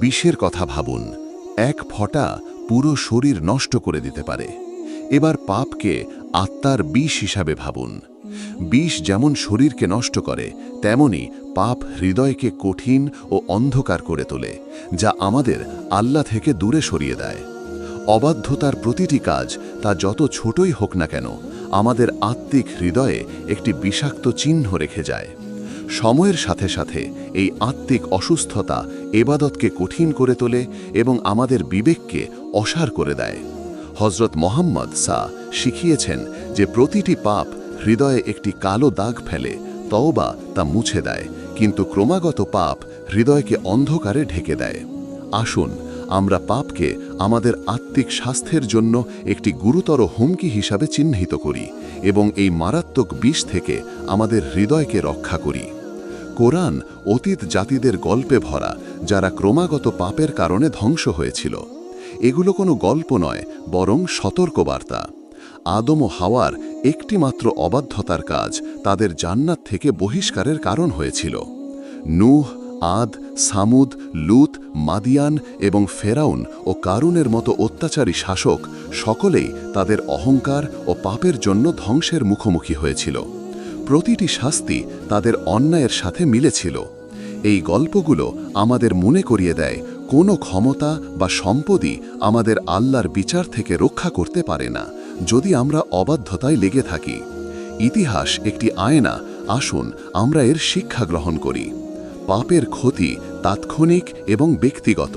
বিষের কথা ভাবুন। এক ফটা পুরো শরীর নষ্ট করে দিতে পারে। এবার পাপকে আত্মার বিষ হিসাবে ভাবুন। বিষ যেমন শরীরকে নষ্ট করে, তেমনি পাপ হৃদয়কে কঠিন ও অন্ধকার করে তোলে, যা আমাদের আল্লাহ থেকে দূরে সরিয়ে দেয়। অবাধ্যতার প্রতিটি কাজ, তা যত ছোটই হোক না কেন, আমাদের আত্মিক হৃদয়ে একটি বিষাক্ত চিহ্ন রেখে যায়। সময়ের সাথে সাথে এই আত্মিক অসুস্থতা এবাদতকে কঠিন করে তোলে এবং আমাদের বিবেককে অসার করে দেয়। হজরত মোহাম্মদ সা শিখিয়েছেন যে প্রতিটি পাপ হৃদয়ে একটি কালো দাগ ফেলে, তওবা তা মুছে দেয়, কিন্তু ক্রমাগত পাপ হৃদয়কে অন্ধকারে ঢেকে দেয়। আসুন আমরা পাপকে আমাদের আত্মিক স্বাস্থ্যের জন্য একটি গুরুতর হুমকি হিসাবে চিহ্নিত করি এবং এই মারাত্মক বিষ থেকে আমাদের হৃদয়কে রক্ষা করি। কোরআন অতীত জাতিদের গল্পে ভরা, যারা ক্রমাগত পাপের কারণে ধ্বংস হয়েছিল। এগুলো কোনো গল্প নয়, বরং সতর্কবার্তা। আদম ও হাওয়ার একটিমাত্র অবাধ্যতার কাজ তাদের জান্নাত থেকে বহিষ্কারের কারণ হয়েছিল। নূহ আদ, সামুদ, লুত, মাদিয়ান এবং ফেরাউন ও কারুনের মতো অত্যাচারী শাসক সকলেই তাদের অহংকার ও পাপের জন্য ধ্বংসের মুখোমুখি হয়েছিল। প্রতিটি শাস্তি তাদের অন্যায়ের সাথে মিলেছিল। এই গল্পগুলো আমাদের মনে করিয়ে দেয়, কোনো ক্ষমতা বা সম্পদই আমাদের আল্লাহর বিচার থেকে রক্ষা করতে পারে না, যদি আমরা অবাধ্যতায় লেগে থাকি। ইতিহাস একটি আয়না, আসুন আমরা এর শিক্ষা গ্রহণ করি। পাপের ক্ষতি তাৎক্ষণিক এবং ব্যক্তিগত।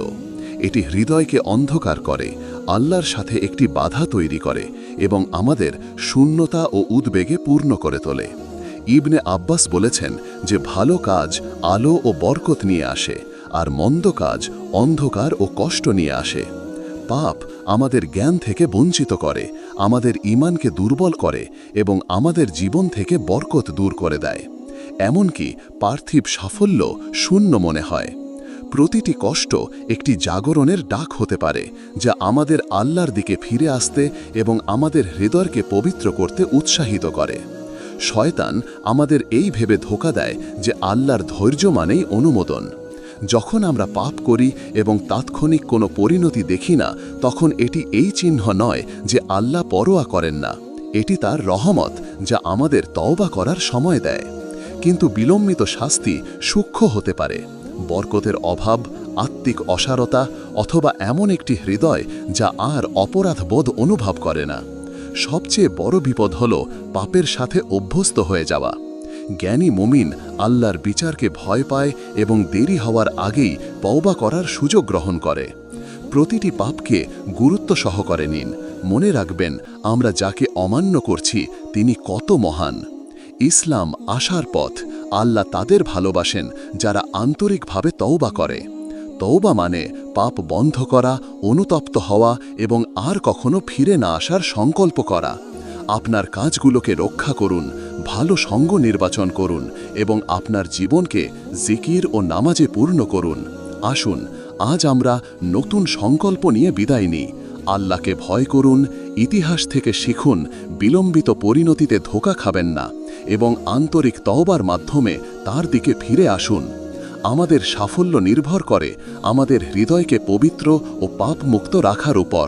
এটি হৃদয়কে অন্ধকার করে, আল্লাহর সাথে একটি বাধা তৈরি করে এবং আমাদের শূন্যতা ও উদ্বেগে পূর্ণ করে তোলে। ইবনে আব্বাস বলেছেন যে, ভালো কাজ আলো ও বরকত নিয়ে আসে আর মন্দ কাজ অন্ধকার ও কষ্ট নিয়ে আসে। পাপ আমাদের জ্ঞান থেকে বঞ্চিত করে, আমাদের ইমানকে দুর্বল করে এবং আমাদের জীবন থেকে বরকত দূর করে দেয়। এমনকি পার্থিব সাফল্য শূন্য মনে হয়। প্রতিটি কষ্ট একটি জাগরণের ডাক হতে পারে, যা আমাদের আল্লাহর দিকে ফিরে আসতে এবং আমাদের হৃদয়কে পবিত্র করতে উৎসাহিত করে। শয়তান আমাদের এই ভেবে ধোকা দেয় যে আল্লাহর ধৈর্য মানেই অনুমোদন। যখন আমরা পাপ করি এবং তাৎক্ষণিক কোনো পরিণতি দেখি না, তখন এটি এই চিহ্ন নয় যে আল্লাহ পরোয়া করেন না। এটি তার রহমত, যা আমাদের তওবা করার সময় দেয়। কিন্তু বিলম্বিত শাস্তি সূক্ষ্ম হতে পারে। বরকতের অভাব, আত্মিক অসারতা অথবা এমন একটি হৃদয় যা আর অপরাধ বোধ অনুভব করে না। সবচেয়ে বড় বিপদ হল পাপের সাথে অভ্যস্ত হয়ে যাওয়া। জ্ঞানী মুমিন আল্লাহর বিচারকে ভয় পায় এবং দেরি হওয়ার আগেই পওবা করার সুযোগ গ্রহণ করে। প্রতিটি পাপকে গুরুত্ব সহকারে নিন। মনে রাখবেন, আমরা যাকে অমান্য করছি, তিনি কত মহান। ইসলাম আসার পথ আল্লাহ তাদের ভালোবাসেন, যারা আন্তরিকভাবে তওবা করে। তওবা মানে পাপ বন্ধ করা, অনুতপ্ত হওয়া এবং আর কখনো ফিরে না আসার সংকল্প করা। আপনার কাজগুলোকে রক্ষা করুন, ভালো সঙ্গ নির্বাচন করুন এবং আপনার জীবনকে জিকির ও নামাজে পূর্ণ করুন। আসুন, আজ আমরা নতুন সংকল্প নিয়ে বিদায় নিই। আল্লাহকে ভয় করুন, ইতিহাস থেকে শিখুন, বিলম্বিত পরিণতিতে ধোকা খাবেন না। এবং আন্তরিক তহবার মাধ্যমে তার দিকে ফিরে আসুন। আমাদের সাফল্য নির্ভর করে আমাদের হৃদয়কে পবিত্র ও পাপমুক্ত রাখার উপর।